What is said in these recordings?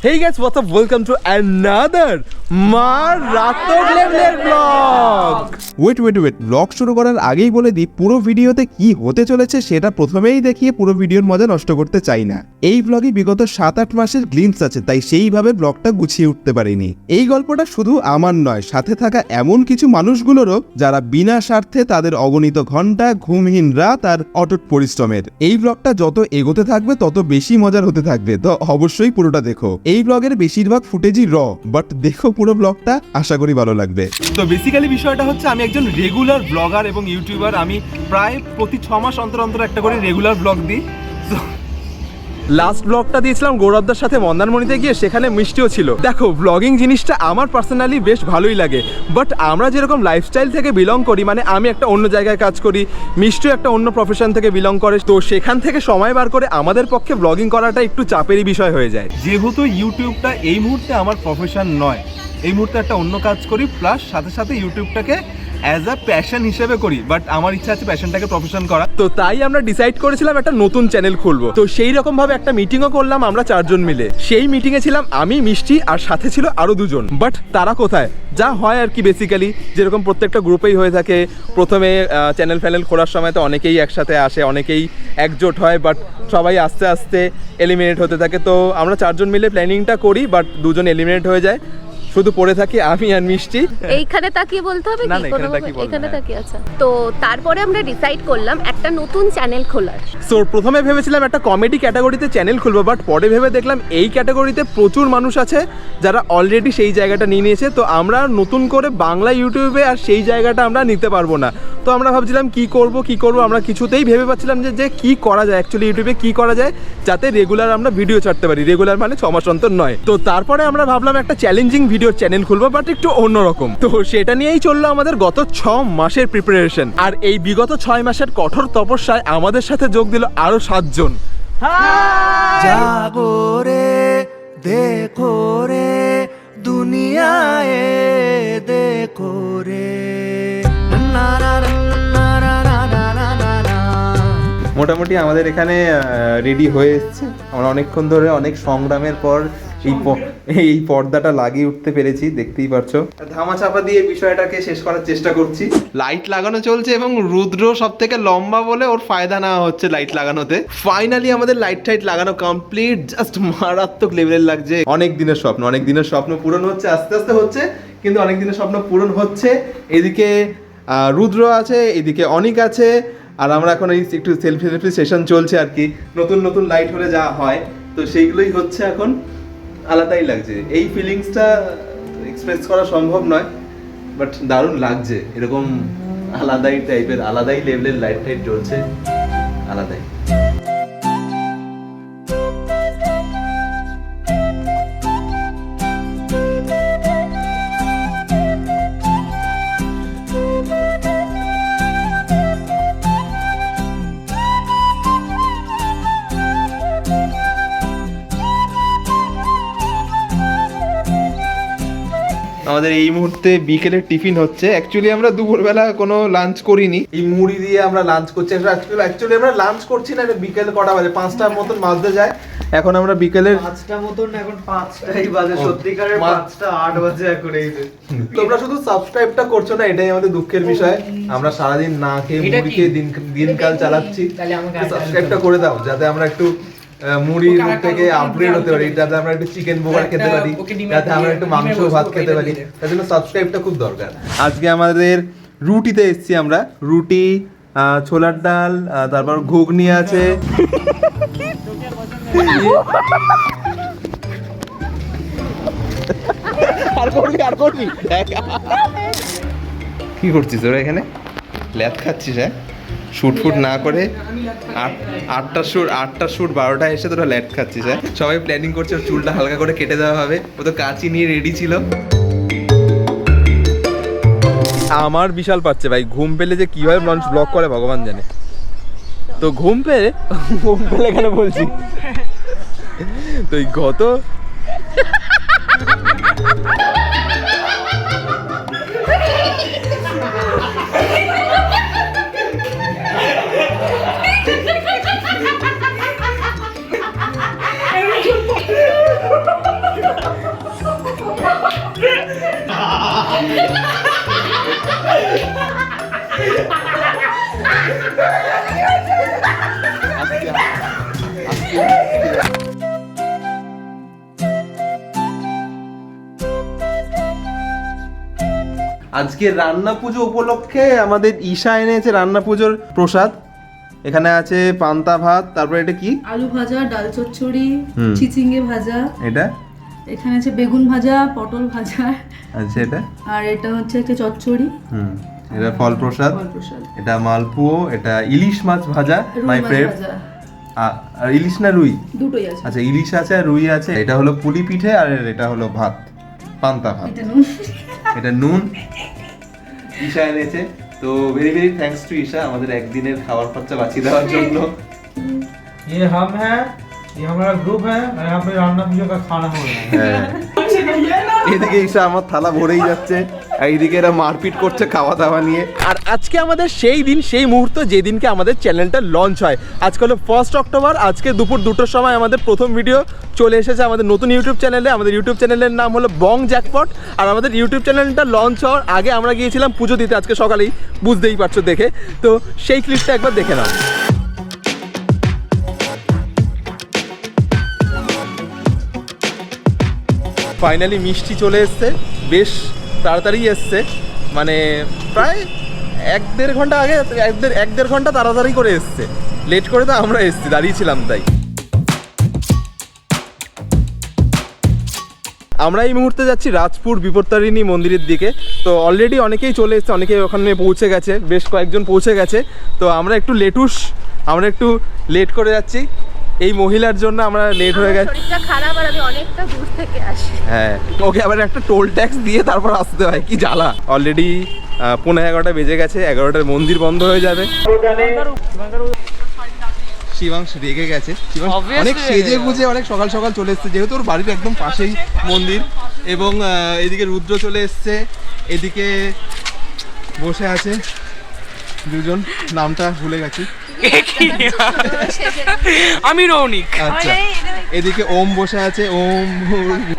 Hey guys, what's up? Welcome to another Mar Rato vlog. Wait wait wait vlog শুরু করার আগেই বলে দিই, পুরো ভিডিওতে কি হতে চলেছে সেটা প্রথমেই দেখিয়ে পুরো ভিডিওর মজা নষ্ট করতে চাই না। এই ব্লগে বিগত সাত আট মাসের গ্লিমস আছে, তাই সেইভাবে ব্লগটা গুছিয়ে উঠতে পারিনি। এই গল্পটা শুধু আমার নয়, সাথে থাকা এমন কিছু মানুষগুলোরও, যারা বিনা স্বার্থে তাদের অগণিত ঘণ্টা ঘুমহীন রাত আর অটুট পরিশ্রমের। এই ব্লগটা যত এগোতে থাকবে, তত বেশি মজার হতে থাকবে, তো অবশ্যই পুরোটা দেখো। এই ব্লগের বেশিরভাগ ফুটেজই র বাট দেখো পুরো ব্লগটা আশা করি ভালো লাগবে। তো বেসিক্যালি বিষয়টা হচ্ছে, আমি একজন রেগুলার ব্লগার এবং ইউটিউবার আমি প্রায় প্রতি ছ মাস অন্তর অন্তর একটা করে রেগুলার ব্লগ দিই। লাস্ট ব্লগটা দিয়েছিলাম গৌরবদার সাথে মন্দারমণিতে গিয়ে, সেখানে মিষ্টিও ছিল। দেখো ব্লগিং জিনিসটা আমার পার্সোনালি বেশ ভালোই লাগে বাট আমরা যেরকম লাইফস্টাইল থেকে বিলং করি মানে আমি একটা অন্য জায়গায় কাজ করি মিষ্টিও একটা অন্য প্রফেশন থেকে বিলং করে, তো সেখান থেকে সময় বার করে আমাদের পক্ষে ব্লগিং করাটা একটু চাপেরই বিষয় হয়ে যায়। যেহেতু ইউটিউবটা এই মুহূর্তে আমার প্রফেশন নয়, এই মুহূর্তে একটা অন্য কাজ করি প্লাস সাথে সাথে ইউটিউবটাকে অ্যাজ আ প্যাশন হিসেবে করি বাট আমার ইচ্ছা আছে প্যাশনটাকে প্রফেশন করা। তো তাই আমরা ডিসাইড করেছিলাম একটা নতুন চ্যানেল খুলবো। তো সেই রকম ভাবে একটা মিটিংও করলাম আমরা চারজন মিলে। সেই মিটিং এ ছিলাম আমি, মিষ্টি আর সাথে ছিল আরও দুজন। বাট তারা কোথায়? যা হয় আর কি বেসিক্যালি যেরকম প্রত্যেকটা গ্রুপেই হয়ে থাকে। প্রথমে চ্যানেল ফ্যানেল খোলার সময় তো অনেকেই একসাথে আসে, অনেকেই একজোট হয় বাট সবাই আস্তে আস্তে এলিমিনেট হতে থাকে। তো আমরা চারজন মিলে প্ল্যানিংটা করি বাট দুজন এলিমিনেট হয়ে যায়। শুধু পড়ে থাকি আমি আর মিষ্টি। এইখানে তাকিয়ে বলতে হবে না, না, এখানে তাকিয়ে এখানে। তাকিয়ে আচ্ছা। তো তারপরে আমরা ডিসাইড করলাম একটা নতুন চ্যানেল খোলার। সো প্রথমে ভেবেছিলাম একটা কমেডি ক্যাটাগরিতে চ্যানেল খুলবো বাট পরে ভেবে দেখলাম এই ক্যাটাগরিতে প্রচুর মানুষ আছে যারা অলরেডি সেই জায়গাটা নিয়ে নিয়েছে। তো আমরা নতুন করে বাংলা ইউটিউবে আর সেই জায়গাটা আমরা নিতে পারব না। তো আমরা ভাবছিলাম কি করব কি করব আমরা কিছুতেই ভেবে পাচ্ছিলাম যে যে কি করা যায় অ্যাকচুয়ালি ইউটিউবে কি করা যায় যাতে রেগুলার আমরা ভিডিও ছাড়তে পারি। রেগুলার মানে ছ মাস অন্তর নয়। তো তারপরে আমরা ভাবলাম একটা চ্যালেঞ্জিং ভিডিও ভিডিও চ্যানেল খুলবো বাট একটু অন্যরকম। তো সেটা নিয়েই চলল আমাদের গত ছ মাসের প্রিপারেশন আর এই বিগত ছয় মাসের কঠোর তপস্যায় আমাদের সাথে যোগ দিল আরও সাতজন। দেখো রে দুনিয়ায় দেখো রে। না মোটামুটি আমাদের এখানে রেডি হয়ে এসছে। আমরা অনেকক্ষণ ধরে অনেক সংগ্রামের পর এই এই পর্দাটা লাগিয়ে উঠতে পেরেছি দেখতেই পারছ। ধামা চাপা দিয়ে বিষয়টাকে শেষ করার চেষ্টা করছি। লাইট লাগানো চলছে এবং রুদ্র সব থেকে লম্বা বলে ওর ফায়দা নেওয়া হচ্ছে লাইট লাগানোতে। ফাইনালি আমাদের লাইট টাইট লাগানো কমপ্লিট জাস্ট মারাত্মক লেভেলের লাগছে। অনেক দিনের স্বপ্ন অনেক দিনের স্বপ্ন পূরণ হচ্ছে আস্তে আস্তে হচ্ছে কিন্তু অনেক দিনের স্বপ্ন পূরণ হচ্ছে। এদিকে রুদ্র আছে এদিকে অনিক আছে আর আমরা এখন এই একটু সেলফি সেলফি সেশন চলছে আর কি। নতুন নতুন লাইট হলে যা হয়। তো সেইগুলোই হচ্ছে এখন আলাদাই লাগছে। এই ফিলিংসটা এক্সপ্রেস করা সম্ভব নয় বাট দারুণ লাগছে। এরকম আলাদাই টাইপের আলাদাই লেভেলের লাইট টাইট জ্বলছে। আলাদাই। আমাদের এই মুহূর্তে বিকেলের টিফিন হচ্ছে। অ্যাকচুয়ালি আমরা দুপুরবেলা কোনো লাঞ্চ করিনি। এই মুড়ি দিয়ে আমরা লাঞ্চ করছি। অ্যাকচুয়ালি আমরা লাঞ্চ করছি না এটা বিকেল কটা বাজে পাঁচটার মতন বাজতে যায়। এখন আমরা বিকেলের পাঁচটা মতন এখন পাঁচটাই বাজে। সত্যিকারের পাঁচটা আট বাজে এখন এই যে। তোমরা শুধু সাবস্ক্রাইবটা করছ না এটাই আমাদের দুঃখের বিষয়। আমরা সারাদিন না খেয়ে মুড়ি খেয়ে দিন দিনকাল চালাচ্ছি। তাহলে সাবস্ক্রাইবটা করে দাও যাতে আমরা একটু আহ, মুড়ি থেকে আপগ্রেড হতে পারি যাতে আমরা একটু চিকেন বোগার খেতে পারি যাতে আমরা একটু মাংস ভাত খেতে পারি। তার জন্য সাবস্ক্রাইবটা খুব দরকার। আজকে আমাদের রুটিতে এসেছি আমরা। রুটি ছোলার ডাল তারপর ঘুগনি আছে। আর করবি আর করবি? কি করছিস ওরা এখানে? ল্যাদ খাচ্ছিস হ্যাঁ? শুট ফুট না করে আট- আটটা শুট আটটা শুট বারোটা এসে তোরা ল্যাট খাচ্ছিস হ্যাঁ? সবাই প্ল্যানিং করছে চুলটা হালকা করে কেটে দেওয়া হবে। ও তো কাঁচি নিয়ে রেডি ছিল। আমার বিশাল পাচ্ছে ভাই, ঘুম পেলে যে কীভাবে লঞ্চ ব্লক করে ভগবান জানে। তো ঘুম পেলে ঘুম পেলে কেন বলছি? তো এই গত আজকে রান্না পুজো উপলক্ষে আমাদের ঈশা এনেছে রান্না পুজোর প্রসাদ। এখানে আছে পান্তা ভাত তারপরে এটা কি? আলু ভাজা ডাল চচ্চড়ি। চিচিঙ্গে ভাজা। এটা? এখানে আছে বেগুন ভাজা পটল ভাজা আচ্ছা এটা আর এটা হচ্ছে একটা চচ্চড়ি হুম এটা ফল প্রসাদ ফল প্রসাদ এটা মালপুয়ো এটা ইলিশ মাছ ভাজা রুই মাই মাছ ফেভ ভাজা আর ইলিশ না রুই দুটোই আছে আচ্ছা ইলিশ আছে আর রুই আছে এটা হলো পুলি পিঠে আর এটা হলো ভাত পান্তা ভাত এটা নুন এটা নুন ঈশা এনেছে তো very very thanks to Isha আমাদের একদিনের খাবার খরচা বাঁচিয়ে দেওয়ার জন্য ये हम हैं ये हमारा ग्रुप है और यहाँ पे रामना पूजा का खाना हो रहा है হ্যাঁ এদিকে ঈশা আমার থালা ভরেই যাচ্ছে আর এইদিকে এরা মারপিট করছে খাওয়া দাওয়া নিয়ে আর আজকে আমাদের সেই দিন সেই মুহূর্ত যেদিনকে আমাদের চ্যানেলটা লঞ্চ হয় আজকে হলো ফার্স্ট অক্টোবর আজকে দুপুর দুটোর সময় আমাদের প্রথম ভিডিও চলে এসেছে আমাদের নতুন ইউটিউব চ্যানেলে আমাদের ইউটিউব চ্যানেলের নাম হলো বং জ্যাকপট আর আমাদের ইউটিউব চ্যানেলটা লঞ্চ হওয়ার আগে আমরা গিয়েছিলাম পুজো দিতে আজকে সকালেই বুঝতেই পারছো দেখে তো সেই ক্লিপটা একবার দেখে নাও ফাইনালি মিষ্টি চলে এসছে। বেশ তাড়াতাড়ি এসছে। মানে প্রায় এক দেড় ঘণ্টা আগে, এক দেড় এক দেড় ঘণ্টা তাড়াতাড়ি করে এসছে। লেট করে তো আমরা এসছি, দাঁড়িয়েছিলাম তাই। আমরা এই মুহূর্তে যাচ্ছি রাজপুর বিপত্তারিণী মন্দিরের দিকে। তো অলরেডি অনেকেই চলে এসছে অনেকেই ওখানে পৌঁছে গেছে, বেশ কয়েকজন পৌঁছে গেছে। তো আমরা একটু লেটুস, আমরা একটু লেট করে যাচ্ছি। এই মহিলার জন্য আমরা লেট হয়ে গেছে। শরীরটা খারাপ আর আমি অনেকটা দূর থেকে আসি। হ্যাঁ। ওকে আবার একটা টোল ট্যাক্স দিয়ে তারপর আসতে হয়। কি জ্বালা। অলরেডি পনেরো এগারোটা বেজে গেছে এগারোটার মন্দির বন্ধ হয়ে যাবে। শিবাংশ রেগে গেছে। অনেক সেজে গুজে অনেক সকাল সকাল চলে এসছে। যেহেতু ওর বাড়ির একদম পাশেই মন্দির এবং এদিকে রুদ্র চলে এসছে। এদিকে বসে আছে দুজন। নামটা ভুলে গেছি। আমি রৌনিক আচ্ছা এদিকে ওম বসে আছে ওম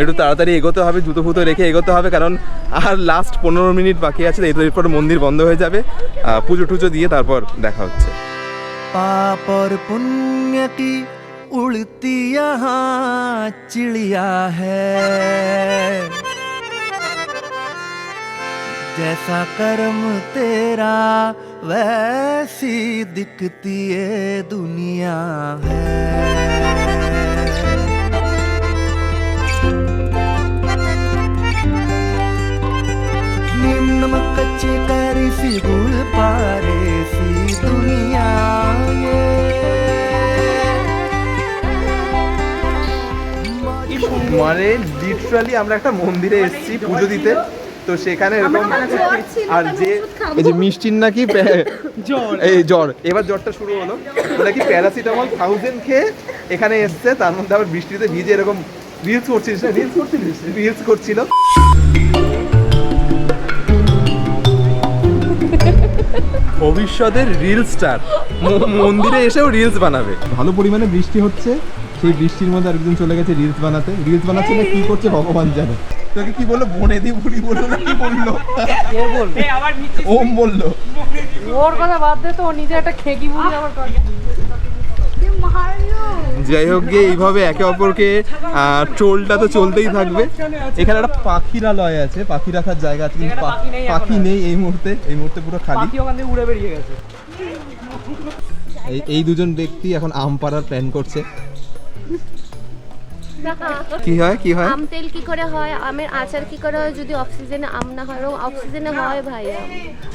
একটু তাড়াতাড়ি এগোতে হবে জুতো ফুতো রেখে এগোতে হবে কারণ আর লাস্ট পনেরো মিনিট বাকি আছে এরপর মন্দির বন্ধ হয়ে যাবে আহ, পুজো টুজো দিয়ে তারপর দেখা হচ্ছে पाप और पुण्य की उड़ती यहाँ चिड़िया है जैसा कर्म तेरा वैसी दिखती ये दुनिया है निम्न कच्चे कैरी सी गुड़ पारे सी दुनिया ये মানে লিটারালি আমরা একটা মন্দিরে এসেছি পুজো দিতে তো সেখানে এরকম আর যে এই যে মিষ্টির নাকি এই জ্বর। এবার জ্বরটা শুরু হলো। নাকি প্যারাসিটামল থাউজেন্ড খেয়ে এখানে এসছে তার মধ্যে আবার বৃষ্টিতে ভিজে এরকম রিলস করছিস রিলস করছিলিস? রিলস করছিল। ভবিষ্যতের রিল স্টার মন্দিরে এসেও রিলস বানাবে। ভালো পরিমাণে বৃষ্টি হচ্ছে। সেই বৃষ্টির মধ্যে আরেকজন চলে গেছে রিলস বানাতে। রিলস বানাচ্ছে না কি করছে ভগবান জানে। তোকে কি বলল? বনেদি বুড়ি বলল না কি বলল? ওম বলল। ওর কথা বাদ দে তো ও নিজে একটা খেকি আমার কথা যাই হোক গিয়ে এইভাবে একে অপরকে ট্রোলটা তো চলতেই থাকবে। এখানে একটা পাখিরালয় আছে পাখি রাখার জায়গা আছে কিন্তু পাখি নেই এখন পাখি আর। নেই এই মুহূর্তে এই মুহূর্তে পুরো খালি। পাখি ওখান থেকে উড়ে বেরিয়ে গেছে। এই এই দুজন ব্যক্তি এখন আম পাড়ার প্ল্যান করছে। কি হয় কি হয়? আম তেল কি করে হয় আমের আচার কি করে হয়? যদি অক্সিজেনে আম না হয় অফ সিজনে হয় ভাই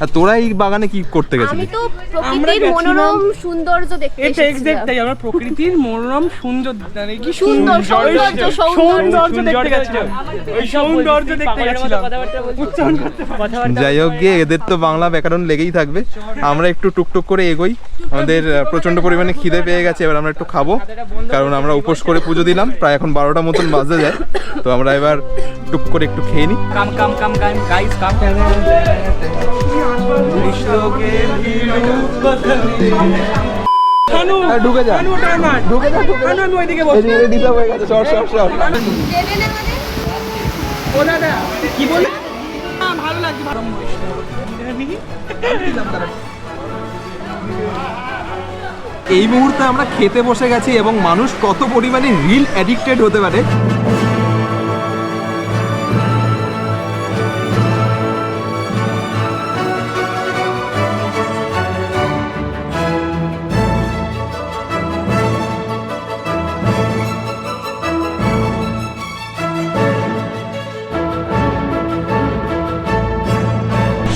আর তোরা এই বাগানে কি করতে আমি তো প্রকৃতির মনোরম সৌন্দর্য দেখতে। দেখতে আমরা প্রকৃতির মনোরম সুন্দর মানে কি সুন্দর, সৌন্দর্য, সৌন্দর্য। সৌন্দর্য দেখতে গেছিলাম। ওই সৌন্দর্য দেখতে গেছিলাম। উচ্চারণ করতে যাই হোক গিয়ে এদের তো বাংলা ব্যাকরণ লেগেই থাকবে। আমরা একটু টুকটুক করে এগোই। আমাদের আহ, প্রচণ্ড পরিমাণে খিদে পেয়ে গেছে এবার আমরা একটু খাব। কারণ আমরা উপোস করে পুজো দিলাম। প্রায় এখন বারোটা মতন বাজে যায়। তো আমরা এবার টুক করে একটু খেয়ে নিই কাম কাম কাম কাম গাইস কাম। হ্যাঁ, ঢুকে যা। ঢুকে যা ঢুকে হয়ে গেছে সর সর সর। ও দাদা কি বলে? এই মুহূর্তে আমরা খেতে বসে গেছি এবং মানুষ কত পরিমাণে রিল অ্যাডিক্টেড হতে পারে।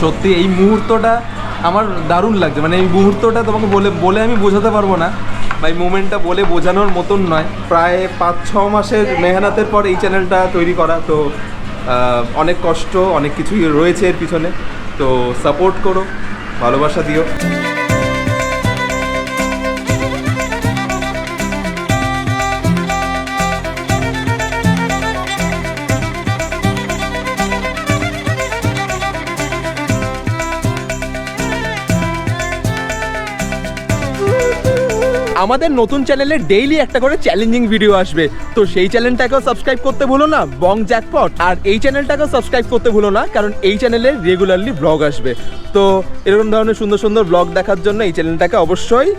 সত্যি এই মুহূর্তটা আমার দারুণ লাগছে। মানে এই মুহূর্তটা তোমাকে বলে বলে আমি বোঝাতে পারব না। বা এই মুমেন্টটা বলে বোঝানোর মতন নয়। প্রায় পাঁচ, ছ মাসের মেহনতের পর এই চ্যানেলটা তৈরি করা। তো অনেক কষ্ট, অনেক কিছুই রয়েছে এর পিছনে। তো সাপোর্ট করো, ভালোবাসা দিও। আমাদের নতুন চ্যানেলে ডেইলি একটা করে চ্যালেঞ্জিং ভিডিও আসবে। তো সেই চ্যানেলটাকেও সাবস্ক্রাইব করতে ভুলো না, বং জ্যাকপট। আর এই চ্যানেলটাকেও সাবস্ক্রাইব করতে ভুলো না, কারণ এই চ্যানেলে রেগুলারলি ব্লগ আসবে। তো এরকম ধরনের সুন্দর সুন্দর ব্লগ দেখার জন্য এই চ্যানেলটাকে অবশ্যই